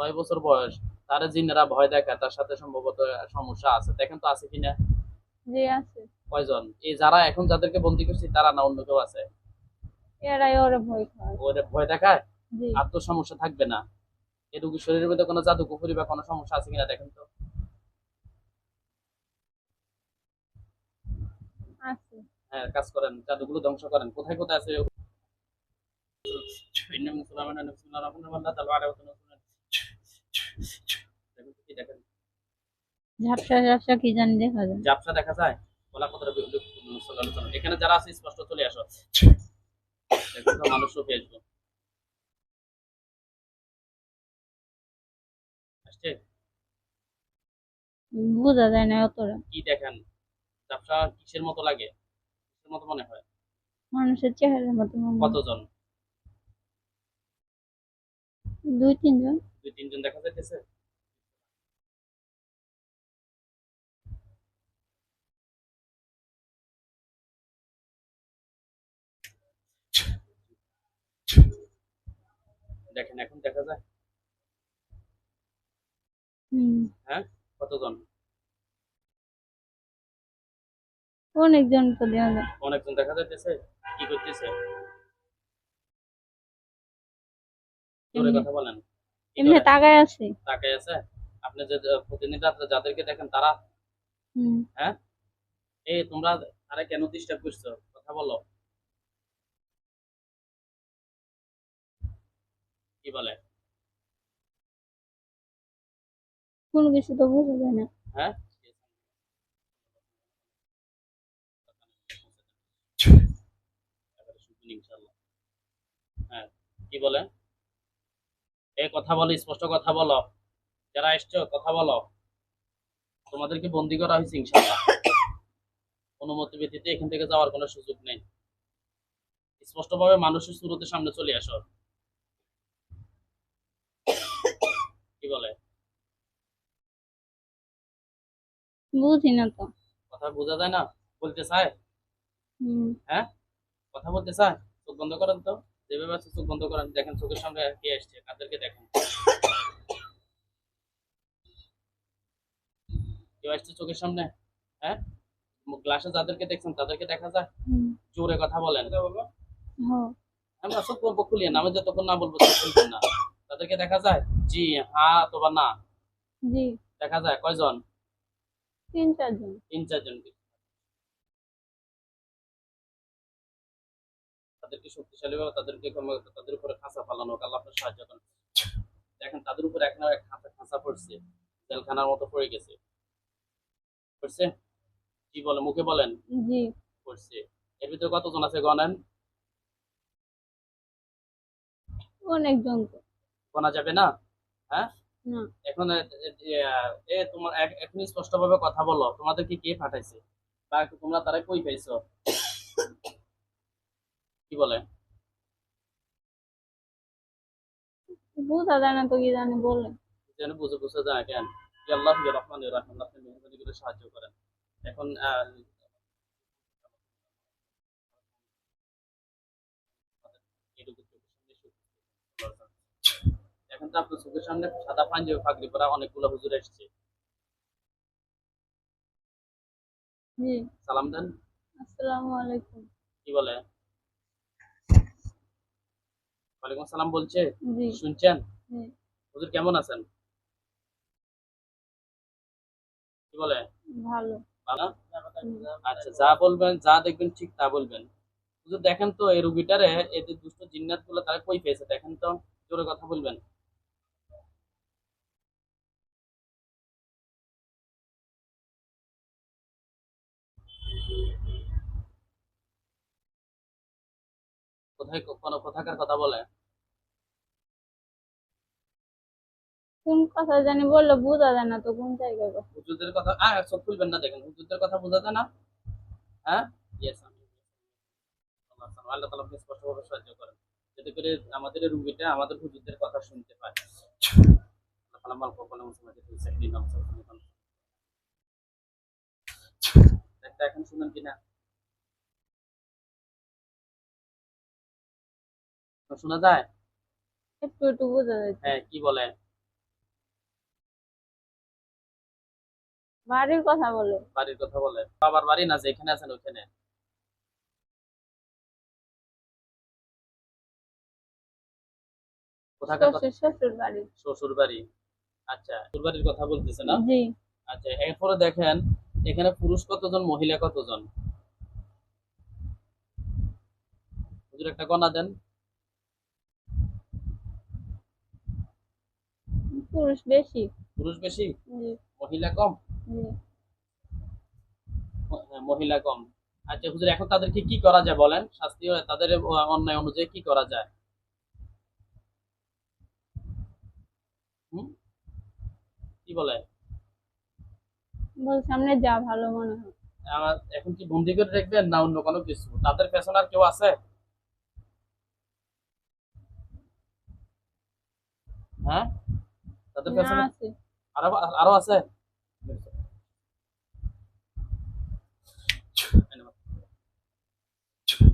ছয় বছর বয়স তার জিনেরা ভয় দেখায় তার সাথে সম্ভবত সমস্যা আছে। দেখেন তো আছে কিনা? জি আছে। কয়জন? এই যারা এখন যাদেরকে বন্দি করছি তারা না অন্য কেউ আছে? এরাই ওরে ভয় খায়। ওদের ভয় দেখায়? আর তো সমস্যা থাকবে না। রোগীর শরীরের মধ্যে কোনো জাদু কুকুরি বা কোনো সমস্যা আছে কিনা দেখেন তো। আছে। হ্যাঁ কাজ করেন জাদুগুলো ধ্বংস করেন। কোথায় কোথায় আছে? ঝাপসা ঝাপসা কি জানি দেখা যায়। জাবসা দেখা যায়? বলা কথাটা এখানে যারা আছে স্পষ্ট চলে আসো। দেখো তো মানুষ আসছে? বোঝা যায় না অতটা। কি দেখেন? জাবসা কিসের মতো লাগে? কিসের মতো মনে হয়? মানুষের চেহারার মতো। কতজন? দুই তিনজন। দুই তিনজন দেখা যাইতেছে? দেখেন এখন দেখা যায়? হুম। কতজন? অনেকজন তো যায়। অনেকজন দেখা যাইতেছে? কি করতেছে? জোরে কথা বলেন। এমনি তাকায় আছে। তাকাই আছে? আপনি যে যাদেরকে দেখেন তারা? হুম। এই তোমরা তারা কেন ডিস্টার্ব করছ? কথা বলো। কি বলে? কোনো কিছু তো বোঝা যায় না। হ্যাঁ? ইনশাআল্লাহ। হ্যাঁ কি বলে? এই কথা বলো স্পষ্ট কথা বলো। যারা এসছো কথা বলো। তোমাদেরকে বন্দি করা হয়েছে ইনশাআল্লাহ। অনুমতি ব্যতীত এখান থেকে যাওয়ার কোনো সুযোগ নেই। স্পষ্টভাবে মানুষের শুরুতে সামনে চলে আসো। কি বলে? বুঝি না তো। কথা বোঝা যায় না? বলতে চায়? হুম। কথা বলতে চায়? চোখ বন্ধ করেন তো। যেভাবে আছে চোখ বন্ধ করেন দেখেন চোখের সামনে কে আসছে কাদেরকে দেখেন। কেউ আসছে চোখের সামনে? হ্যাঁ? গ্লাসে যাদেরকে দেখছেন তাদেরকে দেখা যায়? জোরে কথা বলেন। হ্যাঁ। আমরা বলব খুলিয়ে না আমি যতক্ষণ না বলব না। তাদেরকে দেখা যায়? জি হ্যাঁ অথবা না। জি। দেখা যায়? কয়জন? তিন চারজন। তিন চারজনকে তাদেরকে শক্তিশালী ভাবে তাদেরকে তাদের উপরে খাঁচা হোক, আল্লাহ আপনার সাহায্য করেন। দেখেন তাদের উপরে এক না এক খাঁচা খাঁচা পড়ছে জেলখানার মতো পড়ে গেছে। পড়ছে? কি বলে মুখে বলেন? জি। পড়ছে। এর ভিতরে কতজন আছে গণেন? অনেকজন তো। গোনা যাবে না? হ্যাঁ? এখন এ- এ- এ তোমার এক- এখন স্পষ্ট ভাবে কথা বলো। তোমাদেরকে কে পাঠাইছে? বা তোমরা তারা কই পাইছো? কি বলে? বোঝা যায় না তো কি জানি বলে। যেন বুঝে বুঝে যায় কেন? আল্লাহ রহমান আপনি মেহরবানি করে সাহায্য করেন। এখন এখন তো আপনার চোখের সামনে সাদা পাঞ্জাবি ফাঁকরি পরা অনেকগুলো হুজুর এসছে। সালাম দেন। আসসালামু আলাইকুম। কি বলে? ওয়ালাইকুম সালাম বলছে। শুনছেন? হুজুর কেমন আছেন? কি বলে? ভালো। ভালো? আচ্ছা যা বলবেন যা দেখবেন ঠিক তা বলবেন। হুজুর দেখেন তো এই রুগীটারে এই যে দুষ্ট জিন্নাতগুলো তারা কই পেয়েছে? দেখেন তো জোরে কথা বলবেন। কোথায় কোন কোথাকার কথা বলে? কোন কথা জানি বলল বোঝা যায় না তো কোন জায়গায় হুজুরদের কথা আহ চোখ খুলবেন না দেখেন হুজুরদের কথা বোঝা যায় না। হ্যাঁ? ইয়েস আল্লাহ তালা স্পষ্টভাবে সাহায্য করেন যাতে করে আমাদের রুগীটা আমাদের হুজুরদের কথা শুনতে পায়। আল্লাহ তাআলা মাল কখনো মুসলমানকে দিয়েছে, একদিন নাম এখন শুনেন কিনা শোনা যায়? একটু একটু বোঝা যায় হ্যাঁ কি বলে বাড়ির কথা বলে। বাড়ির কথা বলে। বাবার বাড়ি না যে এখানে আছেন ওখানে কোথাকার শ্বশুর শ্বশুর বাড়ি। শ্বশুর বাড়ি। আচ্ছা শ্বশুর বাড়ির কথা বলতেছে না? জি। আচ্ছা এরপরে দেখেন এখানে পুরুষ কতজন মহিলা কতজন? হুজুর একটা গণা দেন। পুরুষ বেশি। পুরুষ বেশি? মহিলা কম? মহিলা কম। আচ্ছা হুজুর এখন তাদেরকে কি করা যায় বলেন? শাস্ত্রীয় তাদের অন্যায় অনুযায়ী কি করা যায়? কি বলে? বল সামনে যা ভালো মনে হয়। আমার এখন কি বন্দি করে রাখবেন না অন্য কোনো কিছু? তাদের পেছনে আর কেউ আছে? হ্যাঁ? তাদের পেছনে আছে। আরও আরও আছে?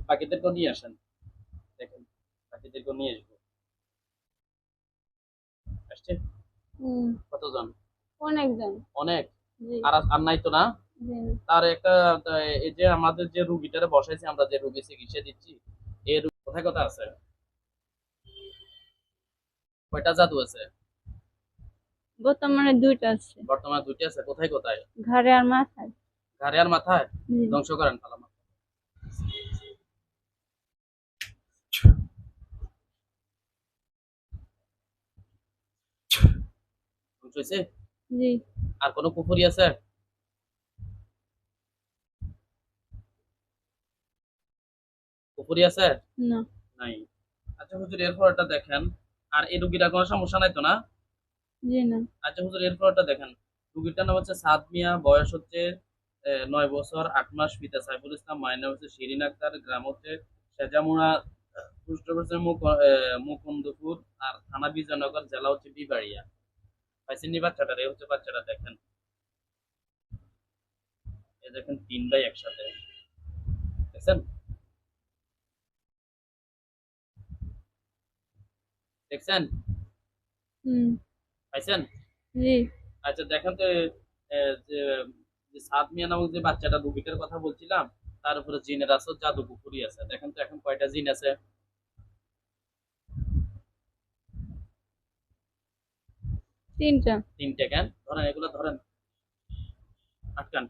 বাকিদেরকেও নিয়ে আসেন। দেখেন বাকিদেরকেও নিয়ে আসব। আসছে? কতজন? অনেকজন। অনেক? আর আর নাই তো না? তার একটা এই যে আমাদের যে রুগীটারে বসাইছি আমরা যে রুগী চিকিৎসা দিচ্ছি কোথায় কোথায় আছে? কয়টা জাদু আছে? বর্তমানে দুইটা আছে। বর্তমানে দুইটি আছে কোথায় কোথায়? ঘাড়ে আর মাথায়। ঘাড়ে আর মাথায়? ধ্বংস করেন ফালামা ধ্বংস হয়েছে জি। আর কোনো পুকুরি আছে? পুকুরি আছে? না। নাই। আচ্ছা হুজুর এরপর এটা দেখেন। আর এই রুগীটার কোনো সমস্যা নাই তো না? জি না। আচ্ছা হুজুর এরপর এটা দেখেন। রুগীটার নাম হচ্ছে সাদ মিয়া বয়স হচ্ছে নয় বছর আট মাস পিতা সাইফুল ইসলাম মায়ের নাম হচ্ছে শিরিন আক্তার গ্রাম হচ্ছে সেজামুড়া পুষ্ট হচ্ছে আহ, মুকুন্দপুর আর থানা বিজয়নগর জেলা হচ্ছে বিবাড়িয়া। পাইছেন নি বাচ্চাটার এই হচ্ছে বাচ্চাটা দেখেন। এই দেখেন তিন ভাই একসাথে। দেখছেন? দেখছেন? হুম। পাইছেন? জি। আচ্ছা দেখেন তো এ, যে যে সাদ মিয়া নামক যে বাচ্চাটা রুগীটার কথা বলছিলাম তার উপরে জিনের আছে জাদু পুকুরি আছে। দেখেন তো এখন কয়টা জিন আছে? তিনটা তিনটে কেন ধরেন এগুলো ধরেন আটকান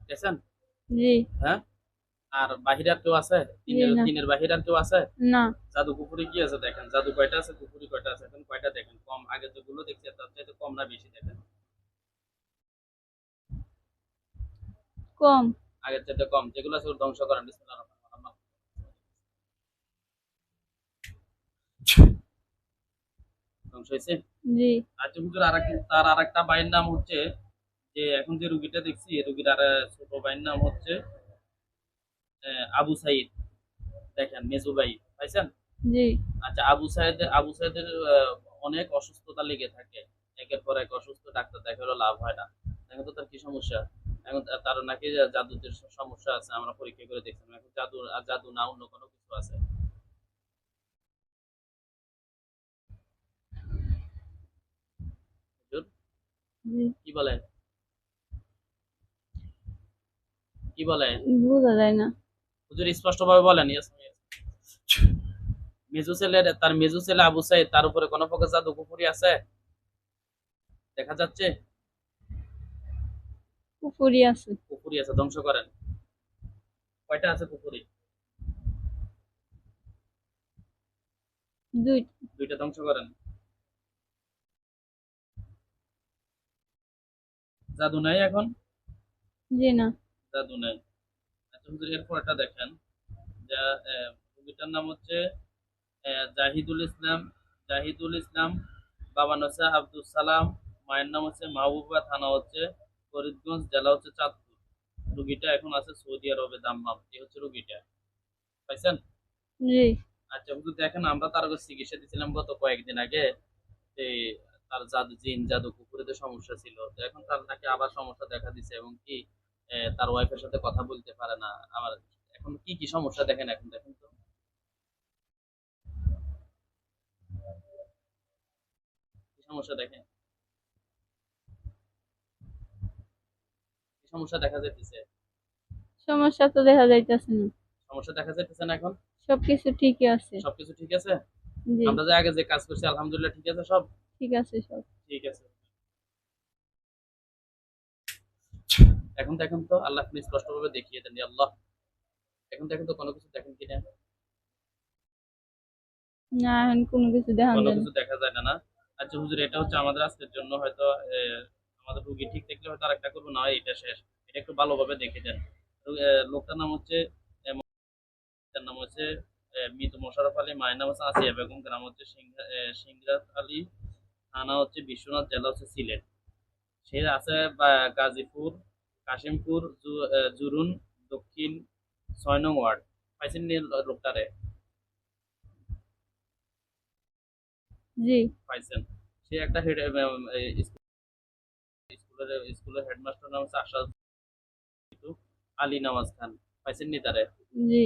দেখছেন জি হ্যাঁ আর বাহিরার কেউ আছে। তিনের বাহিরার কেউ আছে? না। জাদু পুকুরি কি আছে দেখেন? জাদু কয়টা আছে? পুকুরি কয়টা আছে? এখন কয়টা দেখেন? কম আগে যেগুলো দেখছি তার চাইতে কম না বেশি দেখেন। কম। আগের চাইতে কম। যেগুলো আছে ধ্বংস করেন। রহিম। ধ্বংস হয়েছে? জি। আচ্ছা হুজুর আর তার আর একটা ভাইয়ের নাম হচ্ছে যে এখন যে রুগীটা দেখছি এই রুগীর আর ছোট ভাইয়ের নাম হচ্ছে আবু সাইদ। দেখেন মেজু ভাই পাইছেন? জি। আচ্ছা আবু সাইদ আবু সাইদের অনেক অসুস্থতা লেগে থাকে। একের পর এক অসুস্থ ডাক্তার দেখারও লাভ হয় না। এখন তো তার কি সমস্যা? এখন তার নাকি জাদুতে সমস্যা আছে আমরা পরীক্ষা করে দেখছিলাম। এখন জাদু আর জাদু না অন্য কোনো কিছু আছে। কি বলে কি বলে বোঝা যায় না। হুজুর স্পষ্ট ভাবে বলেন. মেজু ছেলের তার মেজু ছেলে আবু সাইদ তার উপরে কোনো প্রকার জাদু কুপুরি আছে? দেখা যাচ্ছে? পুকুরি আছে। পুকুরি আছে ধ্বংস করেন। কয়টা আছে দুই দুইটা ধ্বংস করেন। জাদু নাই এখন? জি না। জাদু নাই। হুজুর দেখেন যা রোগীটার নাম হচ্ছে জাহিদুল ইসলাম জাহিদুল ইসলাম বাবা নসা আব্দুল সালাম মায়ের নাম হচ্ছে মাহবুবা থানা হচ্ছে ফরিদগঞ্জ জেলা হচ্ছে চাঁদপুর। রুগীটা এখন আছে সৌদি আরবে দাম্মাম। এই হচ্ছে রুগীটা। পাইছেন? আচ্ছা হুজুর দেখেন আমরা তার কাছে চিকিৎসা দিয়েছিলাম গত কয়েকদিন আগে। এই তার জাদু জিন জাদু কুকুরেদের সমস্যা ছিল। এখন তার নাকি আবার সমস্যা দেখা দিছে এবং কি তার ওয়াইফের সাথে কথা বলতে পারে না। আমার এখন কি কি সমস্যা দেখেন এখন দেখেন তো। সমস্যা দেখেন? সমস্যা দেখা যাইতেছে? সমস্যা তো দেখা যাইতেছে না। সমস্যা দেখা যাইতেছে না এখন? সবকিছু ঠিকই আছে। সবকিছু ঠিক আছে? আমরা যে আগে যে কাজ করছি আলহামদুলিল্লাহ ঠিক আছে সব? ঠিক আছে সব। ঠিক আছে। এখন দেখেন তো আল্লাহ আপনি স্পষ্ট ভাবে দেখিয়ে দেন আল্লাহ। এখন দেখেন তো কোনো কিছু দেখেন কিনা না? এখন কোনো কিছু দেখা কোনো কিছু দেখা যায় না না? আচ্ছা হুজুর এটা হচ্ছে আমাদের আজকের জন্য হয়তো আমাদের রুগী ঠিক থাকলে হয়তো আরেকটা করব না এটা শেষ। এটা একটু ভালোভাবে দেখে দেন। লোকটার নাম হচ্ছে তার নাম হচ্ছে মিতু মোশারফ আলী মায়ের নাম হচ্ছে আসিয়া বেগম গ্রাম হচ্ছে সিংরাত আলী থানা হচ্ছে বিশ্বনাথ জেলা হচ্ছে সিলেট। সে আছে গাজীপুর কাশিমপুর জুরুন দক্ষিণ ছয় নং ওয়ার্ড। পাইছেন নি লোকটারে? জি। পাইছেন। সে একটা হেড স্কুলের স্কুলের হেডমাস্টার নাম হচ্ছে আশরাফ আলী নামাজ খান। পাইছেন নি তারে? জি।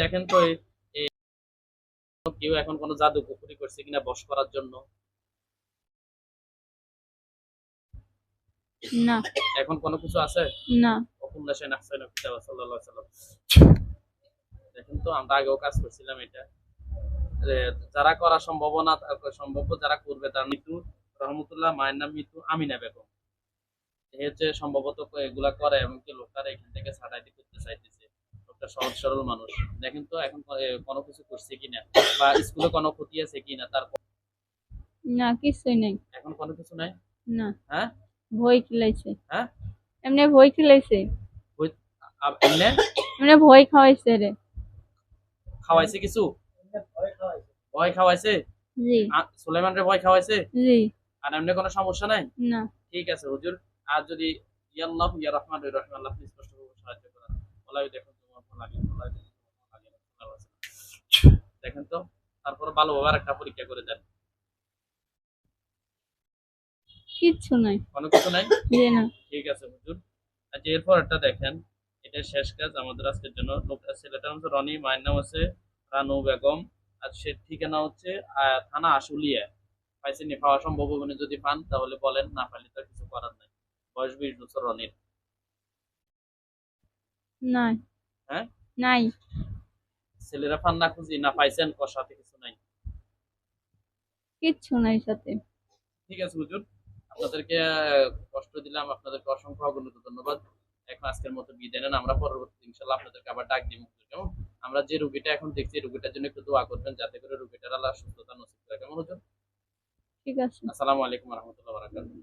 দেখেন তো কেউ এখন কোনো জাদু পুকুরি করছে কিনা বস করার জন্য? না। এখন কোনো কিছু আছে? না। অকুল্লা সেন আহসান কিতাব? সাল্লাল্লাহু আলাইহি সাল্লাম। দেখেন তো আমরা আগেও কাজ করছিলাম এটা। যারা করা সম্ভাবনা সম্ভব যারা করবে তার মৃত্যু রহমতুল্লাহ মায়ের নাম মৃত্যু আমিনা বেগম। হচ্ছে সম্ভবত এগুলা করে এবং কি লোকটারা এখান থেকে ছাড়াই করতে চাইতেছে। লোকটা সহজ সরল মানুষ। দেখেন তো এখন কোনো কিছু করছে কিনা? বা স্কুলে কোনো ক্ষতি আছে কিনা? তার না কিছুই নাই। এখন কোনো কিছু নাই? না। হ্যাঁ? ভয় খিলাইছে। হ্যাঁ? এমনি ভয় খিলাইছে। আ- এমনে? এমনি ভয় খাওয়াইছে রে। খাওয়াইছে কিছু? ভয় খাওয়াইছে? জি। সুলাইমান রে ভয় খাওয়াইছে? জি। আর এমনি কোনো সমস্যা নাই? না। ঠিক আছে হুজুর। আর যদি ইয়াল্লাহ ইয়া রহমান রহিম আল্লাহ স্পষ্ট ভাবে সাহায্য করেন। ওলাই দেখুন তোমার ভালো লাগে দেখুন তো তারপর ভালোভাবে একটা পরীক্ষা করে দেন। কিচ্ছু নাই। কোনো কিছু নাই? জি না। ঠিক আছে হুজুর। আচ্ছা এরপর একটা দেখেন। এটা শেষ কাজ আমাদের আজকের জন্য। ছেলেটার নাম রনি মায়ের নাম হচ্ছে রানু বেগম। আর সে ঠিকানা হচ্ছে থানা আশুলিয়া। পাইছেন নি? পাওয়া সম্ভব হবে যদি পান তাহলে বলেন না পাইলে তো কিছু করার নাই। বয়স বিশ বছর রনির। নাই। হ্যাঁ? নাই। ছেলেরা পান না খুঁজি না পাইছেন ওর সাথে কিছু নাই। কিচ্ছু নাই সাথে। ঠিক আছে হুজুর। আপনাদেরকে কষ্ট দিলাম আপনাদেরকে অসংখ্য অগণিত ধন্যবাদ। এখন আজকের মতো বিদায় নেন। আমরা পরবর্তী ইনশাল্লাহ আপনাদেরকে আবার ডাক দিব কেমন? আমরা যে রুগীটা এখন দেখছি রুগীটার জন্য একটু দোয়া করবেন যাতে করে রুগীটার আল্লাহ সুস্থতা নসিব করে। কেমন হতো ঠিক আছে। আসসালামু আলাইকুম রহমতুল্লাহ বারাকাতুহু।